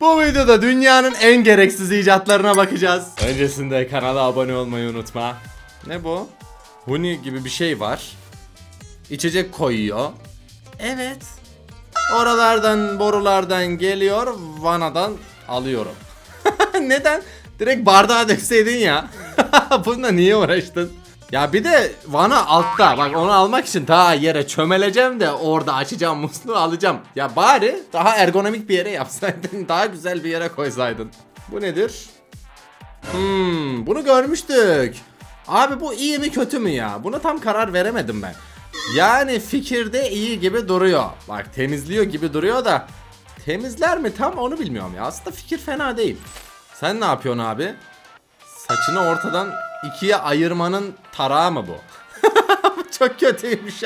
Bu videoda dünyanın en gereksiz icatlarına bakacağız. Öncesinde kanala abone olmayı unutma. Ne bu? Huni gibi bir şey var. İçecek koyuyor. Evet. Oralardan borulardan geliyor, vanadan alıyorum. Neden? Direkt bardağa dökseydin ya. Bununla niye uğraştın? Ya bir de vana altta. Bak onu almak için ta yere çömeleceğim de orada açacağım musluğu alacağım. Ya bari daha ergonomik bir yere yapsaydın. Daha güzel bir yere koysaydın. Bu nedir? Hmm, bunu görmüştük. Abi bu iyi mi kötü mü ya? Buna tam karar veremedim ben. Yani fikirde iyi gibi duruyor. Bak temizliyor gibi duruyor da temizler mi tam onu bilmiyorum ya. Aslında fikir fena değil. Sen ne yapıyorsun abi? Saçını ortadan ikiye ayırmanın tarağı mı bu? Çok kötüymüş.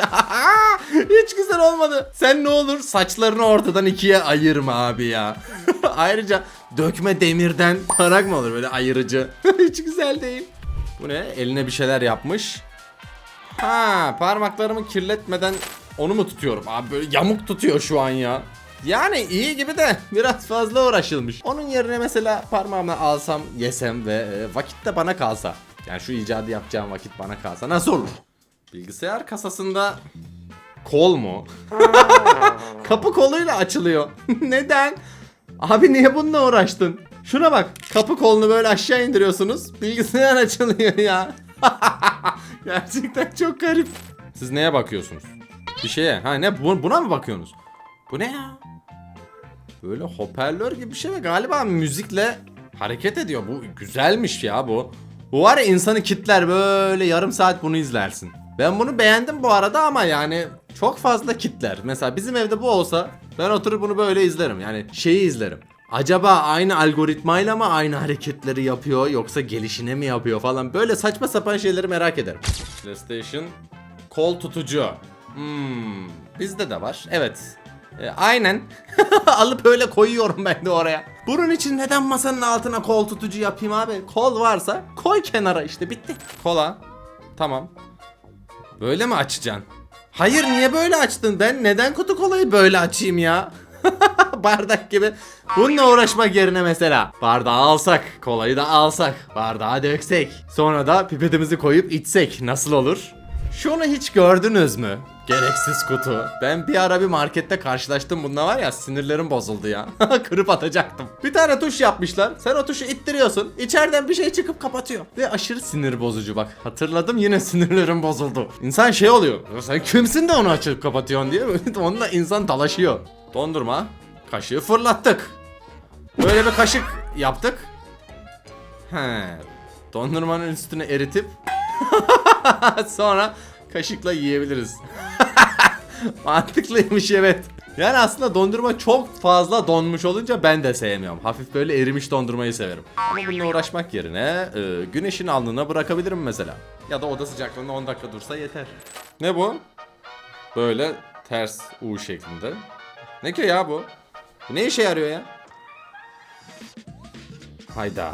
Hiç güzel olmadı. Sen ne olur saçlarını ortadan ikiye ayırma abi ya. Ayrıca dökme demirden tarak mı olur böyle ayırıcı? Hiç güzel değil. Bu ne? Eline bir şeyler yapmış. Ha, parmaklarımı kirletmeden onu mu tutuyorum? Abi böyle yamuk tutuyor şu an ya. Yani iyi gibi de biraz fazla uğraşılmış. Onun yerine mesela parmağımla alsam, yesem ve e, vakit de bana kalsa. Yani şu icadı yapacağım vakit bana kalsa nasıl olur? Bilgisayar kasasında kol mu? Kapı koluyla açılıyor. Neden? Abi niye bununla uğraştın? Şuna bak. Kapı kolunu böyle aşağı indiriyorsunuz. Bilgisayar açılıyor ya. Gerçekten çok garip. Siz neye bakıyorsunuz? Bir şeye. Ha ne bu- buna mı bakıyorsunuz? Bu ne ya? Böyle hoparlör gibi bir şey ve galiba müzikle hareket ediyor. Bu güzelmiş ya bu. Bu var ya insanı kitler böyle yarım saat bunu izlersin. Ben bunu beğendim bu arada ama yani çok fazla kitler. Mesela bizim evde bu olsa ben oturup bunu böyle izlerim. Yani şeyi izlerim. Acaba aynı algoritmayla mı aynı hareketleri yapıyor yoksa gelişine mi yapıyor falan böyle saçma sapan şeyleri merak ederim. PlayStation kol tutucu. Hmm, bizde de var. Evet. E, aynen. Alıp öyle koyuyorum ben de oraya. Bunun için neden masanın altına kol tutucu yapayım abi? Kol varsa koy kenara işte bitti. Kola. Tamam. Böyle mi açacaksın? Hayır niye böyle açtın? Ben neden kutu kolayı böyle açayım ya? Bardak gibi. Bununla uğraşmak yerine mesela bardağı alsak, kolayı da alsak, bardağa döksek, sonra da pipetimizi koyup içsek nasıl olur? Şunu hiç gördünüz mü? Gereksiz kutu. Ben bir ara bir markette karşılaştım bununla var ya sinirlerim bozuldu ya. Kırıp atacaktım. Bir tane tuş yapmışlar. Sen o tuşu ittiriyorsun. İçeriden bir şey çıkıp kapatıyor. Ve aşırı sinir bozucu bak. Hatırladım yine sinirlerim bozuldu. İnsan şey oluyor. "Ya Sen kimsin de onu açıp kapatıyorsun diye. Onunla insan dalaşıyor. Dondurma. Kaşığı fırlattık. Böyle bir kaşık yaptık. He. Dondurmanın üstüne eritip Sonra kaşıkla yiyebiliriz. Mantıklıymış evet. Yani aslında dondurma çok fazla donmuş olunca ben de sevmiyorum. Hafif böyle erimiş dondurmayı severim. Ama bununla uğraşmak yerine e, güneşin alnına bırakabilirim mesela. Ya da oda sıcaklığında 10 dakika dursa yeter. Ne bu? Böyle ters U şeklinde. Ne ki ya bu? Bu ne işe yarıyor ya? Hayda.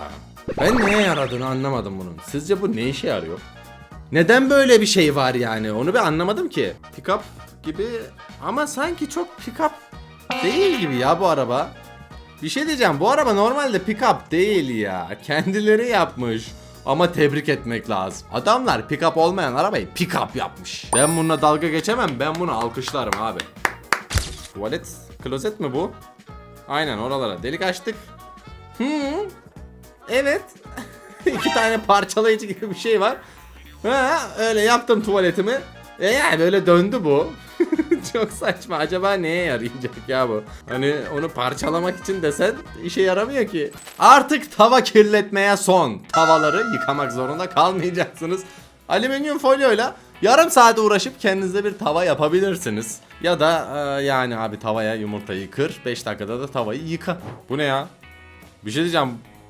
Ben neye yaradığını anlamadım bunun. Sizce bu ne işe yarıyor? Neden böyle bir şey var yani? Onu bir anlamadım ki. Pickup gibi ama sanki çok pickup değil gibi ya bu araba. Bir şey diyeceğim. Bu araba normalde pickup değil ya. Kendileri yapmış. Ama tebrik etmek lazım. Adamlar pickup olmayan arabayı pickup yapmış. Ben bununla dalga geçemem. Ben bunu alkışlarım abi. Tuvalet, klozet mi bu? Aynen oralara delik açtık. Hı. Evet. İki tane parçalayıcı gibi bir şey var. Ha, öyle yaptım tuvaletimi. E yani böyle döndü bu. Çok saçma. Acaba neye yarayacak ya bu? Hani onu parçalamak için desen işe yaramıyor ki. Artık tava kirletmeye son. Tavaları yıkamak zorunda kalmayacaksınız. Alüminyum folyoyla yarım saate uğraşıp kendinize bir tava yapabilirsiniz. Ya da e, yani abi tavaya yumurtayı kır. 5 dakikada da tavayı yıka. Bu ne ya? Bir şey diyeceğim.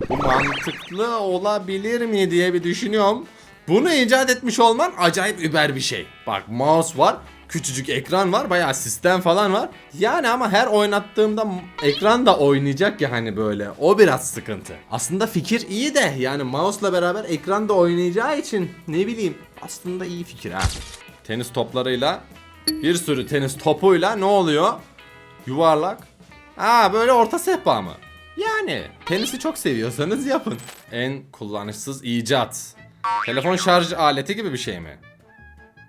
Bu mantıklı olabilir mi diye bir düşünüyorum. Bunu icat etmiş olman acayip über bir şey. Bak mouse var, küçücük ekran var, bayağı sistem falan var. Yani ama her oynattığımda ekran da oynayacak ya hani böyle. O biraz sıkıntı. Aslında fikir iyi de yani mouse'la beraber ekran da oynayacağı için ne bileyim aslında iyi fikir ha. Tenis toplarıyla bir sürü tenis topuyla ne oluyor? Yuvarlak. Ha böyle orta sehpa mı? Yani tenisi çok seviyorsanız yapın. En kullanışsız icat. Telefon şarj aleti gibi bir şey mi?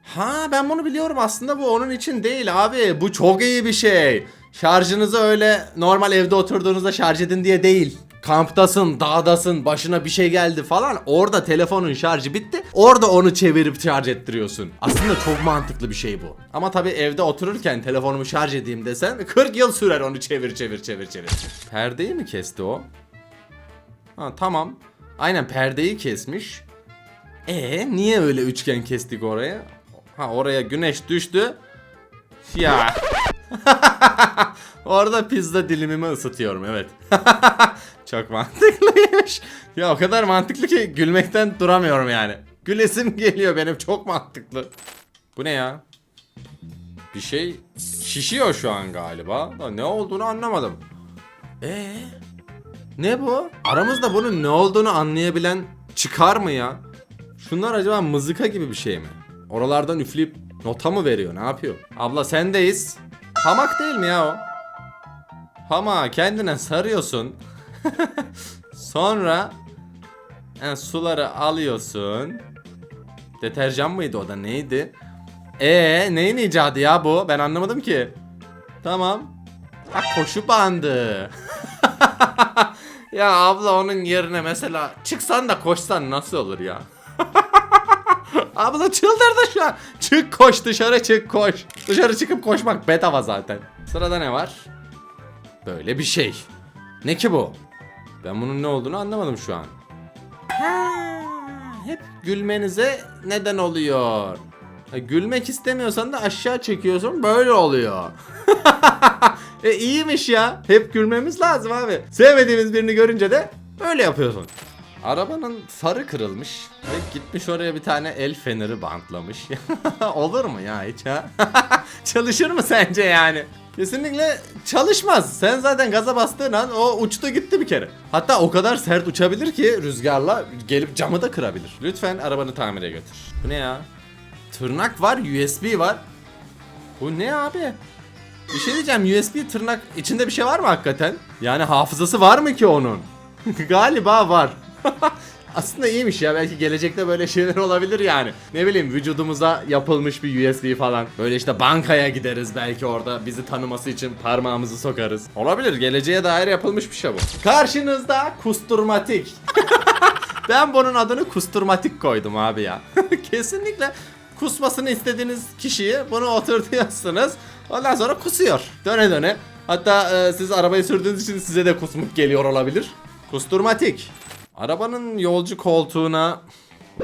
Ha ben bunu biliyorum aslında bu onun için değil abi. Bu çok iyi bir şey. Şarjınızı öyle normal evde oturduğunuzda şarj edin diye değil. Kamptasın, dağdasın, başına bir şey geldi falan. Orada telefonun şarjı bitti. Orada onu çevirip şarj ettiriyorsun. Aslında çok mantıklı bir şey bu. Ama tabii evde otururken telefonumu şarj edeyim desen 40 yıl sürer onu çevir çevir çevir çevir. Perdeyi mi kesti o? Ha tamam. Aynen perdeyi kesmiş. E niye öyle üçgen kestik oraya? Ha oraya güneş düştü. Ya. Orada pizza dilimimi ısıtıyorum evet. Çok mantıklıymış. Ya o kadar mantıklı ki gülmekten duramıyorum yani. Gülesim geliyor benim çok mantıklı. Bu ne ya? Bir şey şişiyor şu an galiba. Ne olduğunu anlamadım. Ee? Ne bu? Aramızda bunun ne olduğunu anlayabilen çıkar mı ya? Şunlar acaba mızıka gibi bir şey mi? Oralardan üfleyip nota mı veriyor? Ne yapıyor? Abla sendeyiz. Hamak değil mi ya o? Hama kendine sarıyorsun. Sonra yani suları alıyorsun. Deterjan mıydı o da neydi? Ee neyin icadı ya bu? Ben anlamadım ki. Tamam. Ha koşu bandı. ya abla onun yerine mesela çıksan da koşsan nasıl olur ya? Abla çıldırdı şu an. Çık koş dışarı çık koş. Dışarı çıkıp koşmak bedava zaten. Sırada ne var? Böyle bir şey. Ne ki bu? Ben bunun ne olduğunu anlamadım şu an. Ha, hep gülmenize neden oluyor. Gülmek istemiyorsan da aşağı çekiyorsun böyle oluyor. e iyiymiş ya. Hep gülmemiz lazım abi. Sevmediğimiz birini görünce de öyle yapıyorsun. Arabanın farı kırılmış ve gitmiş oraya bir tane el feneri bantlamış. Olur mu ya hiç ha? Çalışır mı sence yani? Kesinlikle çalışmaz. Sen zaten gaza bastığın an o uçtu gitti bir kere. Hatta o kadar sert uçabilir ki rüzgarla gelip camı da kırabilir. Lütfen arabanı tamire götür. Bu ne ya? Tırnak var, USB var. Bu ne abi? Bir şey diyeceğim USB tırnak içinde bir şey var mı hakikaten? Yani hafızası var mı ki onun? Galiba var. Aslında iyiymiş ya belki gelecekte böyle şeyler olabilir yani. Ne bileyim vücudumuza yapılmış bir USB falan. Böyle işte bankaya gideriz belki orada bizi tanıması için parmağımızı sokarız. Olabilir geleceğe dair yapılmış bir şey bu. Karşınızda kusturmatik. ben bunun adını kusturmatik koydum abi ya. Kesinlikle kusmasını istediğiniz kişiyi bunu oturtuyorsunuz. Ondan sonra kusuyor. Döne döne. Hatta e, siz arabayı sürdüğünüz için size de kusmuk geliyor olabilir. Kusturmatik. Arabanın yolcu koltuğuna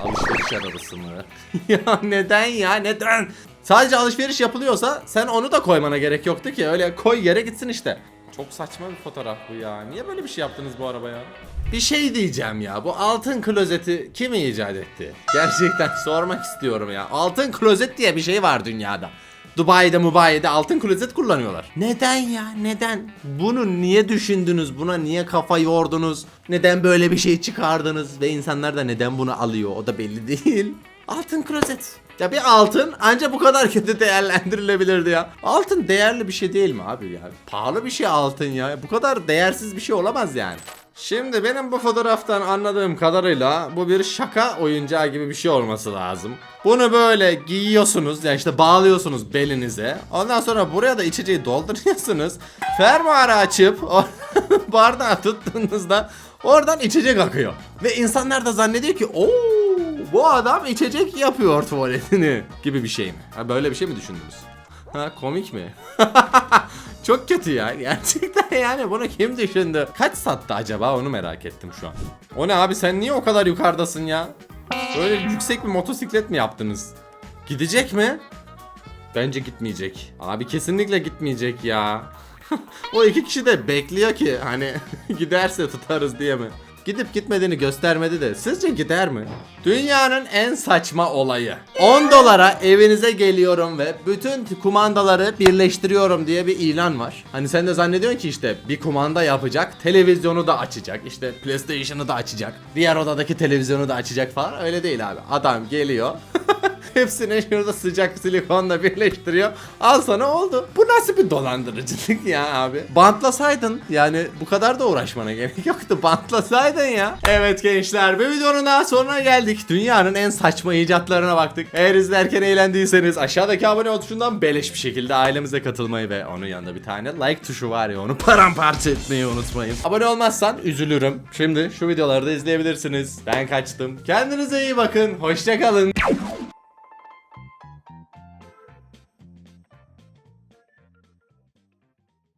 alışveriş arabası mı? ya neden ya neden? Sadece alışveriş yapılıyorsa sen onu da koymana gerek yoktu ki. Öyle koy yere gitsin işte. Çok saçma bir fotoğraf bu ya. Niye böyle bir şey yaptınız bu arabaya? Bir şey diyeceğim ya. Bu altın klozeti kim icat etti? Gerçekten sormak istiyorum ya. Altın klozet diye bir şey var dünyada. Dubai'de Mubai'de altın klozet kullanıyorlar. Neden ya? Neden? Bunu niye düşündünüz? Buna niye kafa yordunuz? Neden böyle bir şey çıkardınız? Ve insanlar da neden bunu alıyor? O da belli değil. Altın klozet. Ya bir altın ancak bu kadar kötü değerlendirilebilirdi ya. Altın değerli bir şey değil mi abi ya? Pahalı bir şey altın ya. Bu kadar değersiz bir şey olamaz yani. Şimdi benim bu fotoğraftan anladığım kadarıyla bu bir şaka oyuncağı gibi bir şey olması lazım. Bunu böyle giyiyorsunuz yani işte bağlıyorsunuz belinize. Ondan sonra buraya da içeceği dolduruyorsunuz. Fermuarı açıp bardağı tuttuğunuzda oradan içecek akıyor. Ve insanlar da zannediyor ki ooo bu adam içecek yapıyor tuvaletini gibi bir şey mi? Ha, böyle bir şey mi düşündünüz? Ha komik mi? Çok kötü ya gerçekten yani bunu kim düşündü? Kaç sattı acaba onu merak ettim şu an. O ne abi sen niye o kadar yukarıdasın ya? Böyle yüksek bir motosiklet mi yaptınız? Gidecek mi? Bence gitmeyecek. Abi kesinlikle gitmeyecek ya. o iki kişi de bekliyor ki hani giderse tutarız diye mi? Gidip gitmediğini göstermedi de sizce gider mi? Dünyanın en saçma olayı. 10 dolara evinize geliyorum ve bütün kumandaları birleştiriyorum diye bir ilan var. Hani sen de zannediyorsun ki işte bir kumanda yapacak, televizyonu da açacak, işte PlayStation'ı da açacak, diğer odadaki televizyonu da açacak falan. Öyle değil abi. Adam geliyor. Hepsini şurada sıcak silikonla birleştiriyor. Al sana oldu. Bu nasıl bir dolandırıcılık ya abi? Bantlasaydın yani bu kadar da uğraşmana gerek yoktu. Bantlasaydın ya. Evet gençler bir videonun daha sonuna geldik. Dünyanın en saçma icatlarına baktık. Eğer izlerken eğlendiyseniz aşağıdaki abone ol tuşundan beleş bir şekilde ailemize katılmayı ve onun yanında bir tane like tuşu var ya onu paramparça etmeyi unutmayın. Abone olmazsan üzülürüm. Şimdi şu videoları da izleyebilirsiniz. Ben kaçtım. Kendinize iyi bakın. Hoşçakalın.